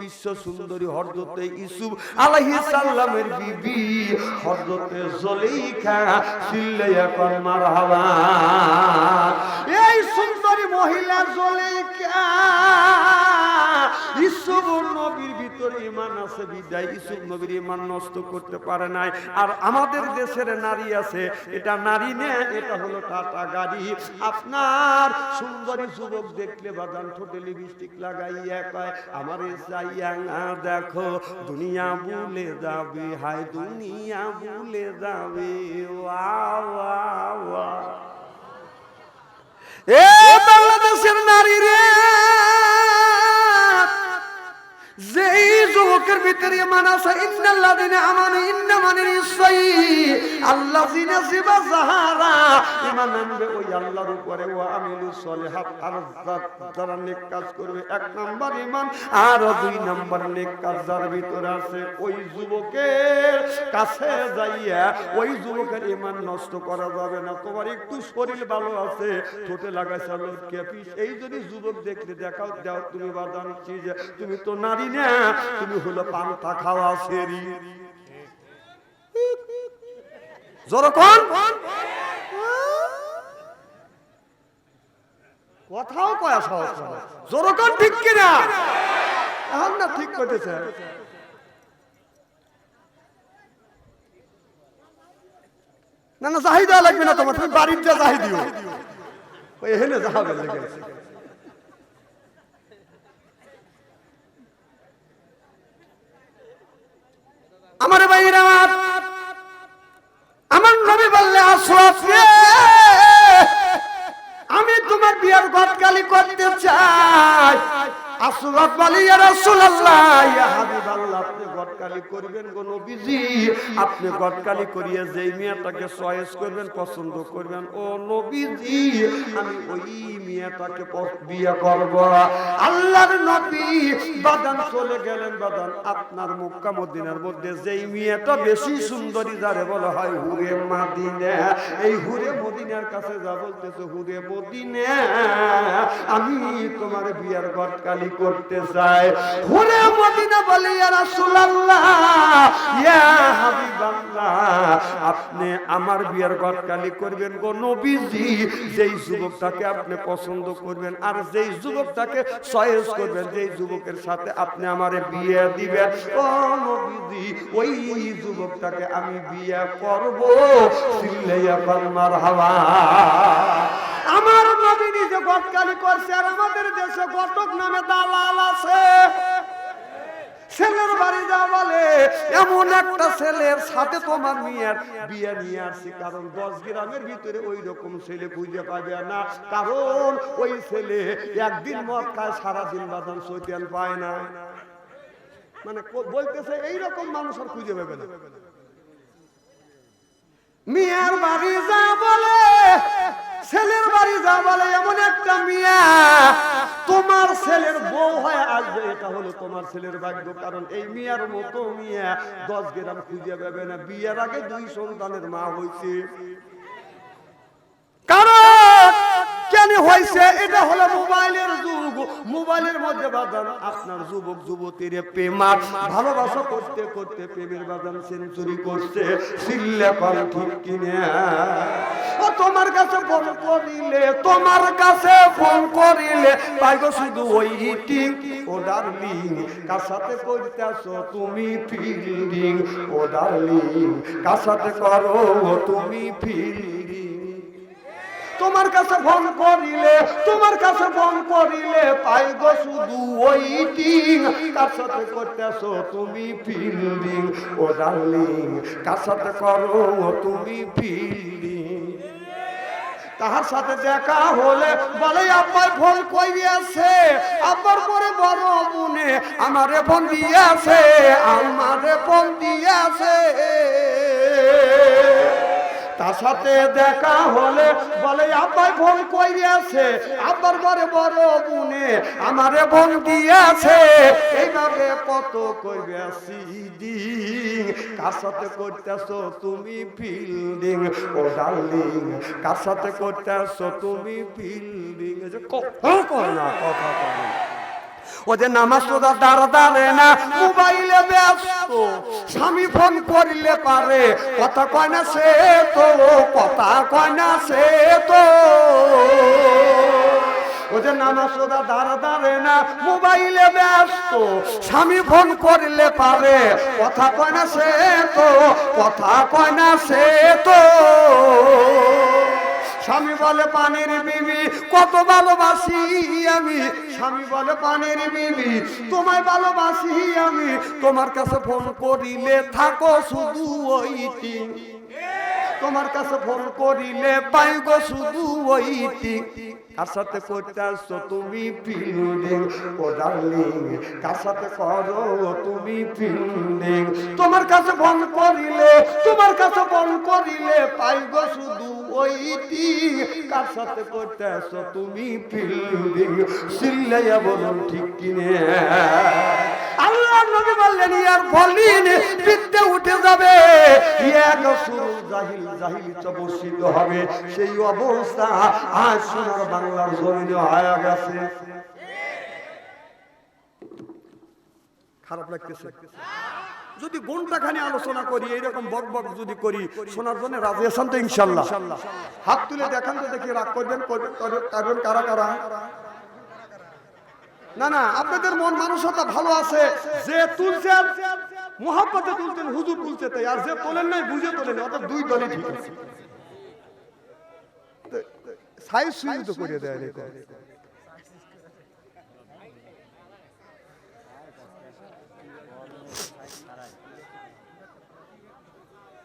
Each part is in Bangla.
বিশ্ব সুন্দরী হরদতে ইসুফ আলাইহিস সালামের বিবি হরদতে জলেইখা সিল্লাইয়া কর মারহাবা। এই সুন্দরী মহিলা জলেইখা ইসুফ নবীর ভিতরে ইমান আছে, বিদায় ইসুফ নবীর ইমান নষ্ট করতে পারে নাই। আর আমাদের দেশের নারী আছে, এটা নারী নে এটা হলো টাটা গাড়ি। আপনার সুন্দরী যুবক দেখলে বাদান ঠোঁটে লিপস্টিক লাগাইয়া কয়, আমার যাইয়া দেখো, দুনিয়া ভুলে যাবে, হায় দুনিয়া ভুলে যাবে। এ বাংলাদেশের নারী রে! যুবকের ভিতরে আছে, ইন্নাল্লাযিনা আমানু ইন্না মানে নিশ্চয়ই আল্লাযিনা সিবা যাহারা ইমান আনবে ওই আল্লাহর উপরে, ওয়া আমিলুস সলিহাত আর যা- যারা নেক কাজ করবে, এক নাম্বার ইমান, আর দুই নাম্বার নেক কাজ যার ভিতরে আছে, ওই যুবকের কাছে যাইয়া ওই যুবকের ইমান নষ্ট করা যাবে না। তোমার একটু শরীর ভালো আছে, ঠোঁটে লাগাইছে লোক ক্যাপিস এই যদি যুবক দেখলে, দেখাও, দাও, তুমি বাদান চিজ, তুমি তো নারী না, তুমি হলো পান্তা খাওয়া সেরি। কথাও কয়া সহজ ঠিক কিনা? এখন না ঠিক করতেছে না না চাহিদা লাগবে না তোমার, তুমি বাড়ির যা চাহি দিও। ওই হেনে যাবে লেগে আমার ভাইয়ের আমার আমার নবী বললে আমি তোমার বিয়ার গদগালি করতে চাই। আল্লাহর চলে গেলেন, বাদান আপনার মক্কা মধ্যে। যেই মেয়েটা বেশি সুন্দরী, যারে বলা হয় হুরে মাদিনা। এই হুরে মদিনার কাছে যা বলতেছে, হুরে মদিনা। আমি তোমার বিয়ার গটকালি করতে চাই হুরে মদিনা বলে আপনি আমার বিয়ার গটকালি করবেন গো নবীজি। যেই যুবকটাকে আপনি পছন্দ করবেন আর যেই যুবকটাকে চয়েস করবেন, যেই যুবকের সাথে আপনি আমারে বিয়ে দিবেন, ও নবীজি, ওই যুবকটাকে আমি বিয়ে করব। সিল্লাইয়া নবী নিজে করছে আর আমাদের দেশে গটক নামে দালাল আছে। ছেলের বাড়ি যা বলে, এমন একটা ছেলের সাথে তোমার মেয়ের বিয়ে নিয়ে আসছি, কারণ দশ গ্রামের ভিতরে ওই রকম ছেলে খুঁজে পাবে না। কারণ ওই ছেলে একদিন মদ খায় সারাদিন বাদন সৈতেন পায় না। মানে বলতেছে, এইরকম মানুষ আর খুঁজে পাবে না। মিয়ার বাড়ি যা বলে ছেলের বাড়ি যা বলে এমন একটা মিয়া। তোমার ছেলের বউ হয়ে আসবে, এটা হলো তোমার ছেলের ভাগ্য, কারণ এই মিয়ার মতো মিয়া দশ গ্রাম খুঁজে পাবে না। বিয়ের আগে দুই সন্তানের মা হয়েছে। কারণ কেন হয়েছে? এটা মোবাইলের যুগ। মোবাইলের মধ্যে আপনার যুবক ভালোবাসা করতে করতে সেঞ্চুরি করছে। ঠিক কিনে? ও তোমার কাছে ফোন করিলে, তোমার কাছে ফোন করিলে পাইগো শুধু ওই টিং ও ডার্লিং কার সাথে করতেছো তুমি ফিল্ডিং ও ডার্লিং কার সাথে করো তুমি ফিল্ডিং তোমার কাছে ফোন করিলে, তোমার কাছে ফোন করিলে পাই গো শুধু ওইটিং কার সাথে করতেছো তুমি ফিল্ডিং ও ডার্লিং কার সাথে করো তুমি ফিল্ডিং তাহার সাথে দেখা হলে বলে আব্বার ফোন কই আছে আব্বার পরে বড় মনে আমারে ফোন দিয়েছে, আমারে ফোন দিয়েছে। তার সাথে দেখা হলে বলে আব্বাই ফোন কইরিয়াছে আব্বার ঘরে বড় বুনে আমারে ফোন দিয়েছে। এইভাবে কত কইবে সিডিং? কার সাথে করতেছো তুমি ফিল্ডিং? ও ডার্লিং, কার সাথে করতেছো তুমি ফিল্ডিং? কথা কয় না কথা কয় ও যে নামাজ রোজা দাঁড়া দাঁড়ে না, মোবাইলে ব্যস্ত। স্বামী ফোন করিলে পারে, কথা কয় না সে তো, কথা কয় না সে তো। যে নামাজ রোজা দাঁড়া দাঁড়ে না, মোবাইলে ব্যস্ত। স্বামী ফোন করলে পারে, কথা কয় না সে তো, কথা কয় না সে তো। স্বামী বলে পানির বিবি, কত ভালোবাসি আমি। স্বামী বলে পানির বিবি, তোমায় ভালোবাসি আমি। তোমার কাছে ফোন করিলে থাকো শুধু ওইটি। তোমার কাছে ফোন করিলে পাই গো শুধু ওইটি। কার সাথে করতে আসছো তুমি ফিল্ডিং ও ডার্লিং কার সাথে করো তুমি ফিল্ডিং তোমার কাছে ফোন করিলে, তোমার কাছে ফোন করিলে পাই গো শুধু ওইটি কার সাথে করতে তুমি ফিল্ডিং, সিল্লাইয়া বলুন ঠিক কিনে। আল্লাহ নবী বললেন, ইয়ার বলিন উঠে যাবে। এক সুর জাহিল হবে। সেই অবস্থা আজ সোনার বাংলার জমিনে হয়ে গেছে। খারাপ লাগতেছে। যদি ঘন্টাখানি আলোচনা করি, এইরকম বক বক যদি করি, শোনার জন্য রাজি আছেন তো ইনশাল্লাহ হাত তুলে দেখান তো দেখি রাগ করবেন করবেন কারা কারা? না না, আপনাদের মন মানসতা ভালো আছে। যে তুলছেন মোহাম্মতে তুলছেন, হুজুর তুলছে তাই, আর যে তোলেন নাই, বুঝে তোলেন অর্থাৎ দুই দলই ঠিক আছে। সাইজ সুইজ তো করে দেয়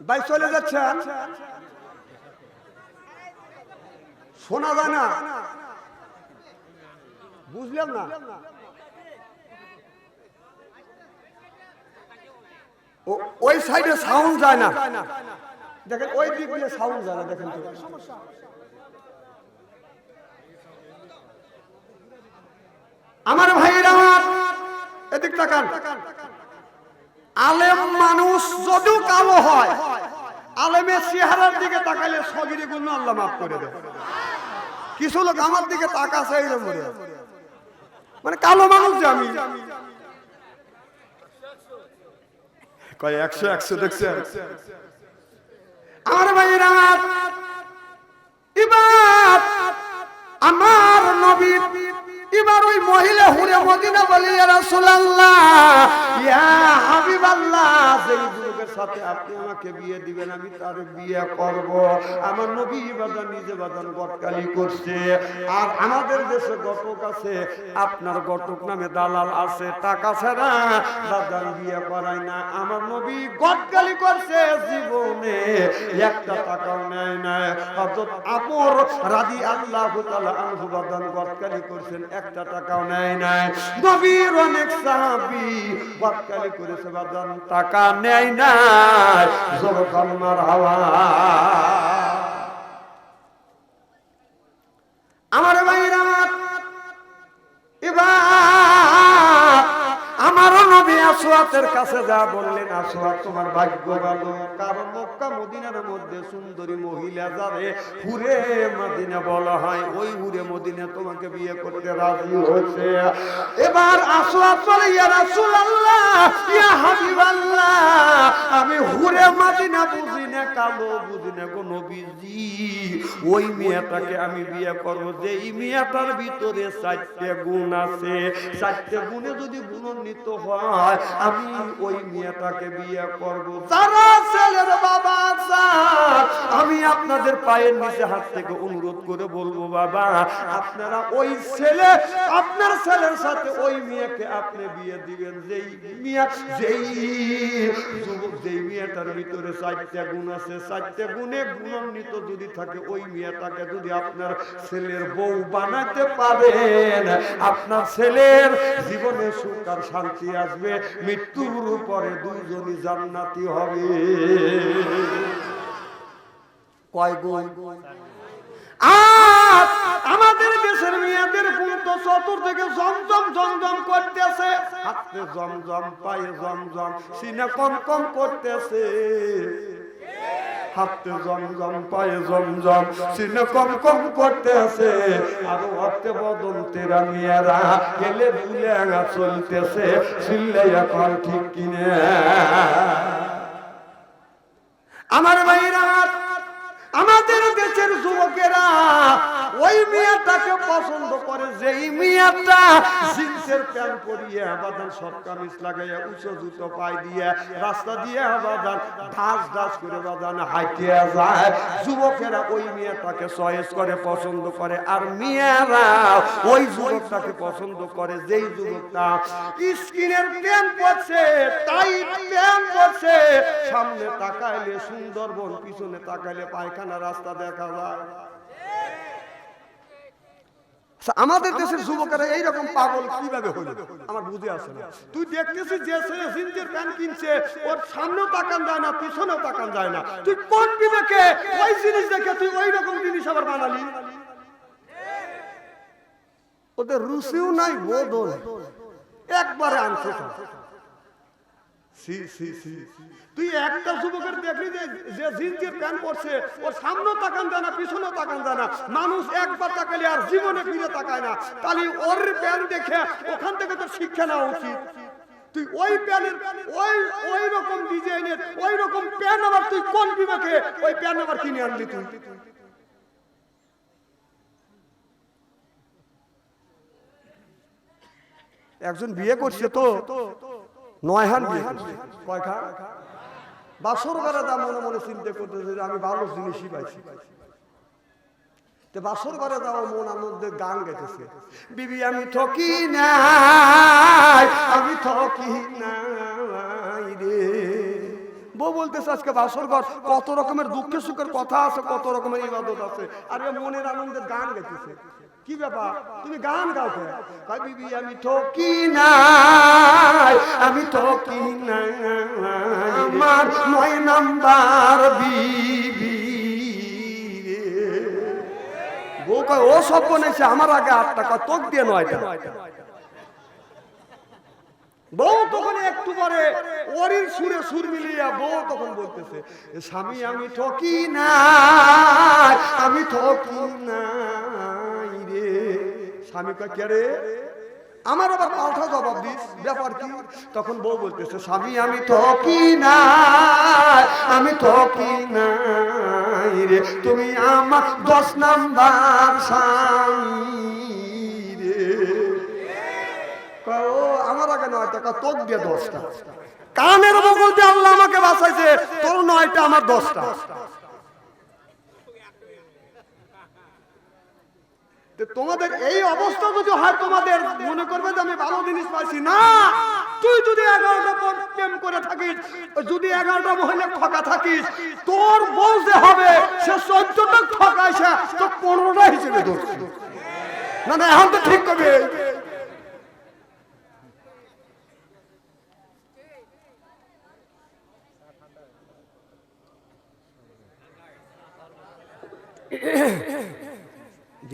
ভাই, চলে যাচ্ছে। শোনা যায় না। বুঝলাম না। ওই সাইডে সাউন্ড যায় না। দেখেন, ওই দিক দিয়ে সাউন্ড যায় না, দেখেন আমার ভাইয়ের আমার, এদিক তাকান। আলেম মানুষ যদিও কালো হয় আলেমের চেহারার দিকে তাকালে সগিরি গুণ আল্লাহ মাফ করে দেয়। কিছু লোক আমার দিকে তাকাছে। মানে কালো মানুষ আমি। একশো একশো দেখছেন আমার ভাইয়ের আমার নবীর এবার ওই মহিলা হুরে মদিনা বলি, ইয়া হাবিবাল্লাহ আপনার গটক নামে দালাল আছে, টাকা ছাড়া বিয়ে করায় না। আমার নবী গটকালি করছে, জীবনে একটা টাকাও নেয় না হযরত আমর আল্লাহ তাআলা আনহু বাদান গটকালি করছেন একটা টাকাও নেয় নাই। নবীর অনেক সাহাবি গটকালি করেছে বাদান টাকা নেয় নাই। জোর কলমার হাওয়া। আমার ভাইরা আমারও নবী আসওয়াতের কাছে যা বললেন, আসওয়াত তোমার ভাগ্য ভালো। কারণ মক্কা, মদিনার মধ্যে সুন্দরী মহিলা যারে হুরে মদিনা বলা হয়, ওই হুরে মদিনা তোমাকে বিয়ে করতে রাজি হয়েছে। এবার আসওয়াত বলে, ইয়া রাসূলুল্লাহ, ইয়া হাবিবাল্লাহ, আমি হুরে মদিনা বুঝি না, কালো বুঝি না গো নবীজি। ওই মেয়েটাকে আমি বিয়ে করব, যেই মেয়েটার ভিতরে চারটে গুণ আছে। চারটে গুণে যদি গুণান্বিত হয়, আমি ওই মেয়েটাকে বিয়ে করব। যারা ছেলের বাবা আমি আপনাদের পায়ের নিচে হাত থেকে অনুরোধ করে বলব, বাবা, আপনারা ওই ছেলে, আপনার ছেলের সাথে ওই মেয়েকে আপনি বিয়ে দিবেন। যেই মিয়া, যেই যুবক, যেই মেয়েটার ভিতরে চারটে গুণ আছে, চারটে গুণে গুণান্বিত যদি থাকে, ওই মেয়েটাকে যদি আপনার ছেলের বউ বানাতে পারেন, আপনার ছেলের জীবনে সুখ আর শান্তি আসবে, মৃত্যুর পরে দুইজনই জান্নাতি হবে। কয় গুণ আমাদের দেশের মেয়েদের গুণ তো চতুর থেকে জমজম জমজম করতেছে। হাতে জমজম, পায়ে জমজম, সিনে কম কম করতেছে। হাতে জমজম, পায়ে জমজম, সিনে কম কম করতে আছে আর হাতে বদল তেরা মেয়েরা গেলে ভুলে চলতেছে সিল্লে এখন ঠিক কিনে। আমার ভাইরা, আমাদের দেশের যুবকেরা, ওই মেয়েটাকে পছন্দ করে, যেই মেয়েটা জিন্সের প্যান্ট পরিয়ে আবাদান সব কামিজ লাগাইয়া উঁচু জুতো পাই দিয়ে রাস্তা দিয়ে আবাদান ঢাস ঢাস করে বাদান হাইটিয়া যায়। যুবকেরা ওই মেয়েটাকে চয়েস করে, পছন্দ করে, আর মেয়েরা ওই যুবকটাকে পছন্দ করে, যেই যুবকটা স্কিনের প্যান্ট পরছে, টাইট প্যান্ট পরছে, সামনে তাকাইলে সুন্দরবন, পিছনে তাকাইলে পায়খানা রাস্তা দেখা যায়। আমাদের দেশের যুবকেরা এইরকম পাগল কীভাবে হইল আমার বুঝে আসে না। তুই দেখতেছিস যে সিনজের প্যান্ট কিনছে ওর সামনেও তাকান যায় না পিছনেও তাকান যায় না। তুই কোন বিবেকে ওই জিনিস দেখে তুই ওই রকম জিনিস আবার বানালি? ওদের রুচিও নাই বোধ একবারে আনছে। সি সি তুই একটা যুবকের দেখলি যে যে জিন্সের প্যান্ট পরছে, ওর সামনেও তাকান যায় না, পিছনেও তাকান যায় না। মানুষ একবার তাকালে আর জীবনে ফিরে তাকায় না। তাহলে ওর প্যান্ট দেখে ওখান থেকে তোর শিক্ষা নেওয়া উচিত। তুই ওই প্যানের ওই ওই রকম ডিজাইনের, ওই রকম প্যান আবার তুই কোন বিবেকে ওই প্যান আবার কিনে আনলি তুই? একজন বিয়ে করছে তো। নয়হান বিয়ে করছে মনে মনে চিন্তা করতেছে যে আমি ভালো জিনিসই পাইছি। বাসর ঘরে দাও মন আনন্দে গান গেছে বিবি, আমি ঠকি নাই, আমি ঠকি নাই রে। বউ বলতেছে আজকে বাসর ঘর, কত রকমের দুঃখের সুখের কথা আছে, কত রকমের ইবাদত আছে। আর মনের আনন্দে গান গেতেছে কি ব্যাপার? তুমি গান গাও? কয়, বিবি, আমি ঠকি নাই, আমি ঠকি নাই। আমার নয় নাম্বার বিবি কয়, ও সব বনেছে আমার আগে আট টাকা তোক দিয়ে নয়টা। বউ তখন একটু পরে ওরির সুরে সুর মিলিয়ে বউ তখন বলতেছে স্বামী, আমি ঠকি না আমি ঠকি নাই রে। স্বামী কে রে? আমার আবার পাল্টা জবাব দিস, ব্যাপার কি? তখন বউ বলতেছে, স্বামী, আমি ঠকি না আমি ঠকি নাই রে। তুমি আমার দশ নাম্বার স্বামী। কানের বগল দিয়ে আল্লাহ আমাকে বাঁচাইছে, তোর নয়টা আমার দশটা। তোমাদের এই অবস্থা যদি হয়, তোমাদের মনে করবে যে আমি ভালো জিনিস পাইছি। না, তুই যদি এগারোটা প্রেম করে থাকিস, যদি এগারোটা মহিলা ঠকা থাকিস, তোর যে হবে, সে চোদ্দটা ঠকাইছে, তো পনেরোটা হিসেবে ধরছে। না না, এখন তো ঠিক করবে।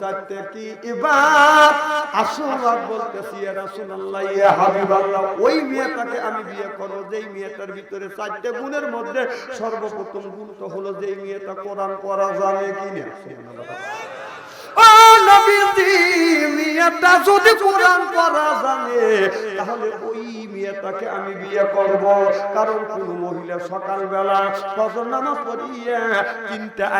চারটে কি বলতেছি রাসূলুল্লাহ ইয়া হাবিবাল্লাহ, ওই মেয়েটাকে আমি বিয়ে করব, যেই মেয়েটার ভিতরে গুণের মধ্যে সর্বপ্রথম গুণ তো হলো যেই মেয়েটা কোরআন পড়া জানে নবীজি, মেয়েটা যদি কোরআন পড়া জানে, তাহলে ওই আমি বিয়ে করব। কারণ কোন মহিলা ফজর নামাজ পড়িয়ে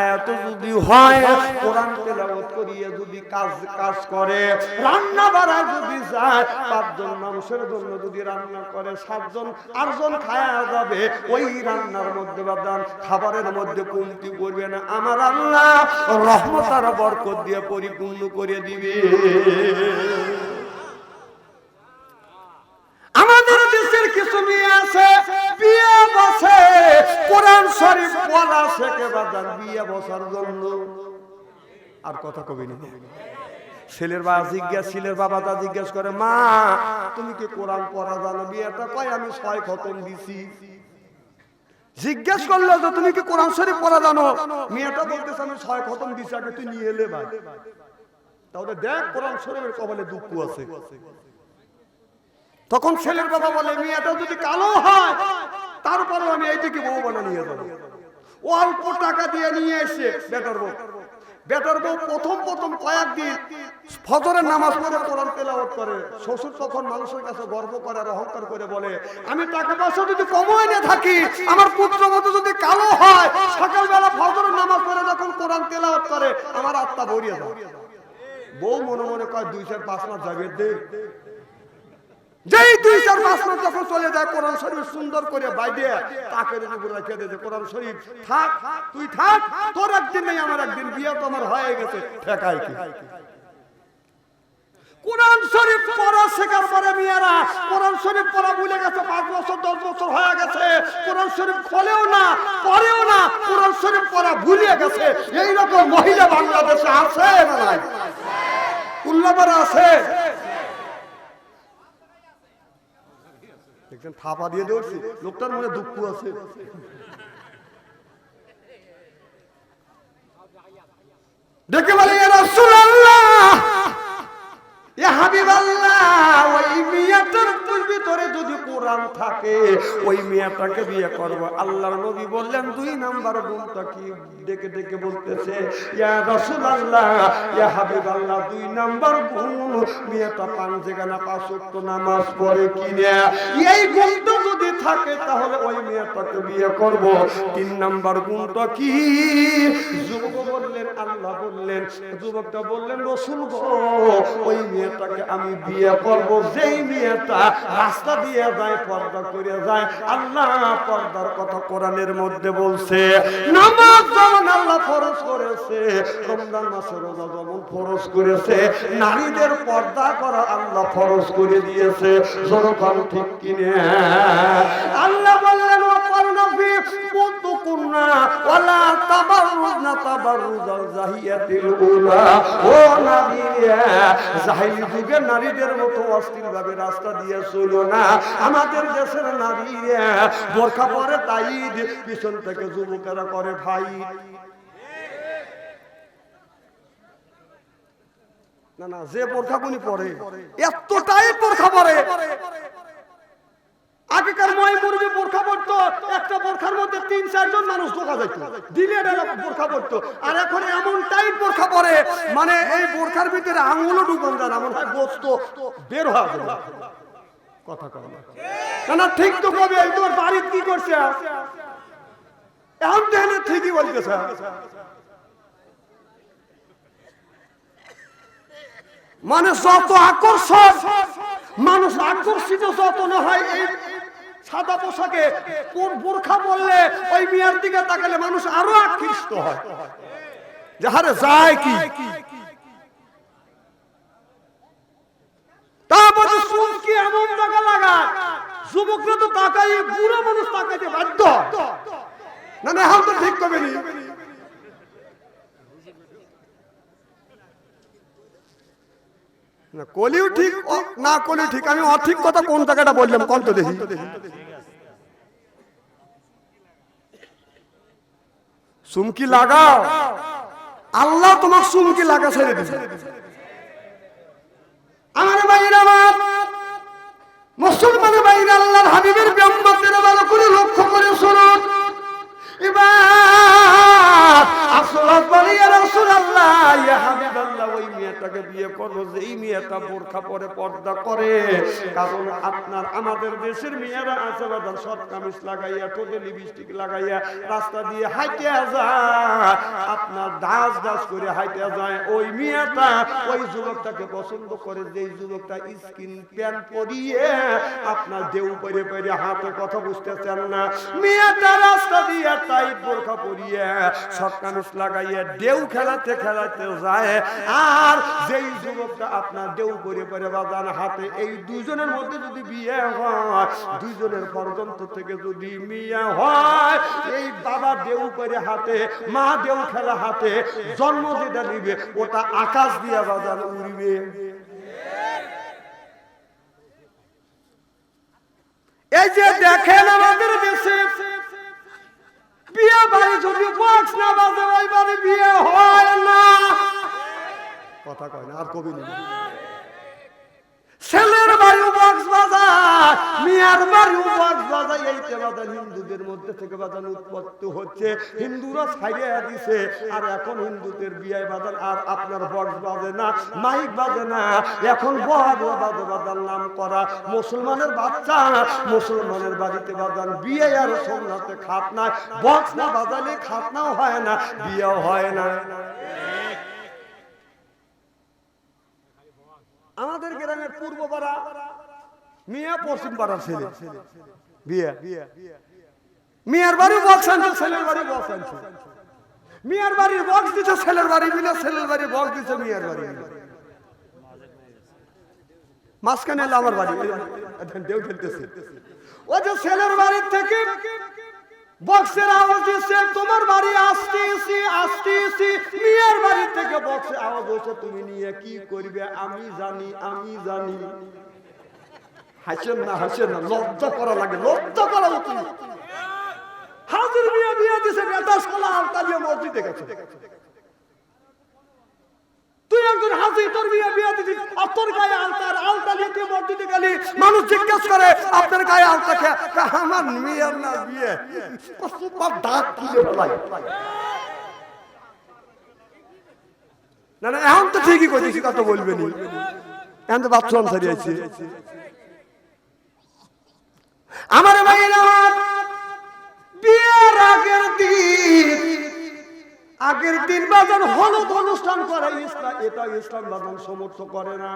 আয়াত যদি হয়, কোরআন তেলাওয়াত করিয়ে যদি কাজ কাজ করে, রান্না বাড়া যদি যায়, পাঁচজন মানুষের জন্য যদি রান্না করে, সাতজন, আটজন খায়া যাবে, ওই রান্নার মধ্যে বাদান খাবারের মধ্যে কমতি করবে না। আমার আল্লাহ রহমতার বরকত দিয়ে পরিপূর্ণ করে দিবে। বসার জন্য। আর কথা কবি ছেলের ছেলের বাবা তা জিজ্ঞেস করে, মা, তুমি কি কোরআন পড়া জানো? বিয়েটা কয়? আমি ছয় খতম দিছি। জিজ্ঞেস করল যে, তুমি কি কোরআন শরীফ পড়া জানো? মেয়েটা বলতেছে, আমি ছয় খতম দিছি, আগে তুই নিয়ে এলে ভাই। তাহলে দেখ, কোরআন শরীফের কবলে দুঃখ আছে। তখন ছেলের বাবা বলে মেয়েটা যদি কালো হয়, তারপরেও আমি এইদিকে বউ বানা নিয়ে যাব। অল্প টাকা দিয়ে নিয়ে এসে বেটার বউ। বেটার বউ প্রথম প্রথম কয়েকদিন ফজরের নামাজ পড়ে কোরআন তেলাওয়াত করে। শ্বশুর তখন মানুষের কাছে গর্ব করে আর অহংকার করে বলে, আমি টাকা পয়সা যদি কমাই না থাকি, আমার পুত্র মতো যদি কালো হয়, সকালবেলা ফজরের নামাজ পড়ে যখন কোরআন তেলাওয়াত করে, আমার আত্মা ভরিয়ে যায়। বউ মনে মনে কয়, দুই চার পাঁচ মাস যাবে দে। যেই দুই চার পাঁচ মাস যখন চলে যায়, কোরআন শরীফ সুন্দর করে বাইরে তাকে উপর রেখে দে যে, কোরআন শরীফ, থাক, তুই থাক, তোর একদিন নেই, আমার একদিন বিয়ে তো আমার হয়ে গেছে, ঠেকাই কি? কোরআন শরীফ পড়া শেখার পরে মেয়েরা, কোরআন শরীফ পড়া ভুলে গেছে, পাঁচ বছর, দশ বছর হয়ে গেছে, কোরআন শরীফ খোলেও না, পড়েও না, কোরআন শরীফ পড়া ভুলিয়ে গেছে, এইরকম মহিলা বাংলাদেশে আছে না নাই? উল্লাপাড়া আছে? দেখছেন থাপা দিয়ে দেওয়া লোকটার মনে দুঃখ আছে। দেখে বলে রসুল্লাহ ইয়া ভিতরে যদি কোরআন থাকে, ওই মেয়েটাকে বিয়ে করব। আল্লাহর নবী বললেন, দুই নাম্বার গুণটা কি? ডেকে ডেকে বলতেছে দুই নাম্বার গুণ মেয়েটা গানা পাঁচ নামাজ পড়ে কিনা। এই গুণটা যদি থাকে, তাহলে ওই মেয়েটাকে বিয়ে করব। তিন নাম্বার গুণটা কি? যুবক বললেন, আল্লাহ বললেন, যুবকটা বললেন, রসুল গো, ওই মেয়েটাকে আমি বিয়ে করব। যেই মেয়েটা রাস্তা দিয়ে যায়, পর্দা করে যায়। আল্লাহ পর্দার কথা কোরআনের মধ্যে বলছে নারীদের পর্দা করা আল্লাহ ফরজ করে দিয়েছে। জনগণ ঠিক কিনে? আল্লাহ বুতুকুন্না নারীদের মতো অস্থির ভাবে রাস্তা দিয়ে চলো না। আমাদের দেশের নারীরা বোরখা পরে তাই পিছন থেকে যুবকেরা করে ভাই। না না, যে বোরখা গুনি পরে, এতটাই বোরখা পরে। আগেকার মই মুরগি বোরখা পড়তো একটা বোরখার মধ্যে তিন চারজন মানুষ ঢোকা দিলে বোরখা পড়তো আর এখন এমন বোরখা মানে এই বোরখার ভিতরে আঙুলও ঢুকান হয় বের হওয়া কথা না। না ঠিক তো কবে তোমার বাড়ির কি করছে? এখন দেখলে ঠিকই বলতেছে। মানে যত আকর্ষণ, মানুষ আকর্ষিত যত না হয় সাদা পোশাকে কোন বোরখা বললে ওই মিয়ার দিকে তাকালে মানুষ আরও আকৃষ্ট হয়। যাহারে যায় কি? তারপরে কি তো তাকাই মানুষ বাধ্য না ঠিক নি না কলিও ঠিক না কলিও ঠিক। আমি অঠিক কথা কোন জায়গাটা বললাম? তো দেখি। সুমকি লাগাও। আল্লাহ তোমার সুমকি লাগা ছেড়ে দিবে। আমার ভাইরা আমার মুসলমানের বাইরে আল্লাহর হাবিবের ব্যাম্মাতের ভালো করে লক্ষ্য করে শুনুন। এবার আসলাত বলে রাসূলুল্লাহ ইয়া হাবিবাল্লাহ। ওই মেয়েটাকে বিয়ে করব যেই মেয়েটা বোরখা পরে পর্দা করে, কারণ আপনার, আমাদের দেশের মেয়েরা আছে বাজার, শর্ট কামিজ লাগাইয়া, ঠোঁটে লিপস্টিক লাগাইয়া রাস্তা দিয়ে হাইটে যায়। আপনার দাস দাস করে হাইটে যায়। ওই মেয়েটা ওই যুবকটাকে পছন্দ করে, যেই যুবকটা স্কিন প্যান্ট পরিয়ে আপনার দেউ পরে পরে হাতে কথা বুঝতেছেন না। মেয়েটা রাস্তা দিয়ে টাইট বোরখা পরিয়ে, শর্ট কামিজ লাগাইয়া দেউ খেলাতে খেলাতে যায়। আর যেই যুবকটা আপনার দেউ করে পরে বাজান হাতে, এই দুইজনের মধ্যে যদি বিয়ে হয়, দুইজনের পর্যন্ত থেকে যদি মিয়া হয়, এই বাবা দেউ করে হাতে, মা দেউ খেলা হাতে, জন্ম যেটা নিবে, ওটা আকাশ দিয়া বাজান উড়বে। এই যে দেখেন আমাদের দেশে, বিয়ে বাড়ি যদি বক্স না বাজে ওই বাড়ি বিয়ে হয় না। কথা কয় না, আর কবি নেই। ছেলের বাড়ি বক্স বাজায় মিয়ার বাড়ি বক্স বাজায় এইতে বাজান হিন্দুদের মধ্যে থেকে বাজান উৎপত্তি হচ্ছে, হিন্দুরা ছাইড়ে দিছে, আর এখন হিন্দুদের বিয়ে বাজান আর আপনার বক্স বাজে না, মাইক বাজে না, এখন বহাদ বাজে বাজার নাম করা মুসলমানের বাচ্চা, মুসলমানের বাড়িতে বাজান বিয়ে আর সোমনাথে খাত নাই, বক্স না বাজালে খাতনাও হয় না, বিয়েও হয় না। আমাদের গ্রামের পূর্ব পাড়া মিয়া পশ্চিম পাড়ার ছেলে। বিয়ে। মিয়ার বাড়ি বক্স আনছে, ছেলের বাড়ি বক্স আনছে। মিয়ার বাড়ির বক্স দিছে, ছেলের বাড়ি মিলে ছেলের বাড়ি বক্স দিছে, মিয়ার বাড়ি। মাঝখানে আমার বাড়ি। ঢেউ খেলতেছে ও যে ছেলের বাড়ির থেকে বক্সের আওয়াজ দিচ্ছে তোমার বাড়ি আসতেছি আসতেছি। মিয়ার বাড়ি থেকে বক্সের আওয়াজ হচ্ছে তুমি নিয়ে কি করবে? আমি জানি আমি জানি। হাসেন না হাসেন না, লজ্জা করা লাগে, লজ্জা করা উচিত। হাজির মিয়া বিয়া দিছে বেতাস কলা আলতা দিয়ে মসজিদে গেছে। একজন হাজি তোর বিয়ে গায়ে আলতার আলতা তুই মসজিদে গেলি। মানুষ জিজ্ঞেস করে আপনার গায়ে আলতা কা, আমার মেয়ের না বিয়ে। দাঁত না না এখন তো ঠিকই কইছি কত বলবেনি এখন তো আনসারি আছে আমার বিয়ের আগের দিন আগের দিন বাজার হলুদ অনুষ্ঠান করে ইসলাম এটা ইসলাম বাজান সমর্থ করে না।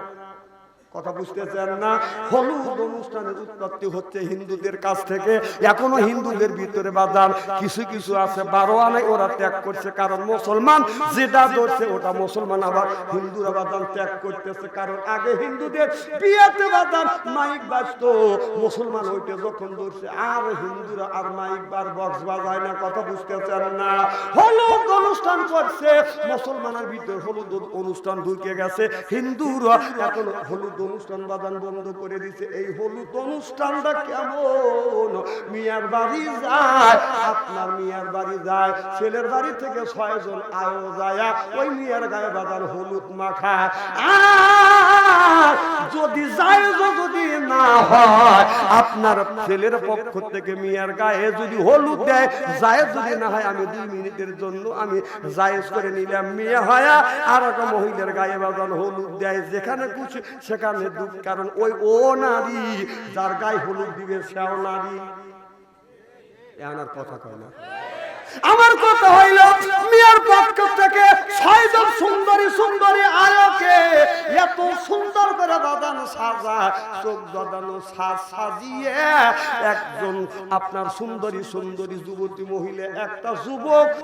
কথা বুঝতেছেন না? হলুদ অনুষ্ঠানের উৎপত্তি হচ্ছে হিন্দুদের কাছ থেকে। এখনও হিন্দুদের ভিতরে বাজান কিছু কিছু আছে। বারো আনায় ওরা ত্যাগ করছে কারণ মুসলমান, যেটা ধরছে ওটা মুসলমান, আবার হিন্দুরা বাদান ত্যাগ করতেছে কারণ আগে হিন্দুদের বিয়েতে বাদান মাইক বাজতো। মুসলমান ওইটা যখন ধরছে, আর হিন্দুরা আর মাইক বার বক্স বাজায় না, কথা বুঝতে বুঝতেছেন না? হলুদ অনুষ্ঠান করছে। মুসলমানের ভিতরে হলুদ অনুষ্ঠান ঢুকে গেছে। হিন্দুরা এখন হলুদ অনুষ্ঠান বাদান বন্ধ করে দিছে। এই হলুদ অনুষ্ঠানটা কেমন? মিয়ার বাড়ি যায়, আপনার মিয়ার বাড়ি যায়, ছেলের বাড়ি থেকে আয়ো যায়, ওই মিয়ার গায়ে বাদান হলুদ মাখা। যদি যায়, যদি না হয়, আপনার ছেলের পক্ষ থেকে মিয়ার গায়ে যদি হলুদ দেয়, যায় যদি না হয়, আমি দুই মিনিটের জন্য আমি জায়েজ করে নিলাম। মেয়ে হয় আর একটা মহিলার গায়ে বাদান হলুদ দেয়, যেখানে খুশি সেখানে দুঃখ, কারণ ওই ও নারী, যার গায়ে হলুদ দিবে, সেও নারী। এখন কথা কয় না। আমার কথা হইল, মিয়ার পক্ষ থেকে ছয়জন সুন্দরী সুন্দরী আলোকে এত সুন্দর করে বাদানো সাজা, চোখ বাদানো সাজ সাজিয়ে একজন আপনার সুন্দরী সুন্দরী যুবতী মহিলা, একটা যুবক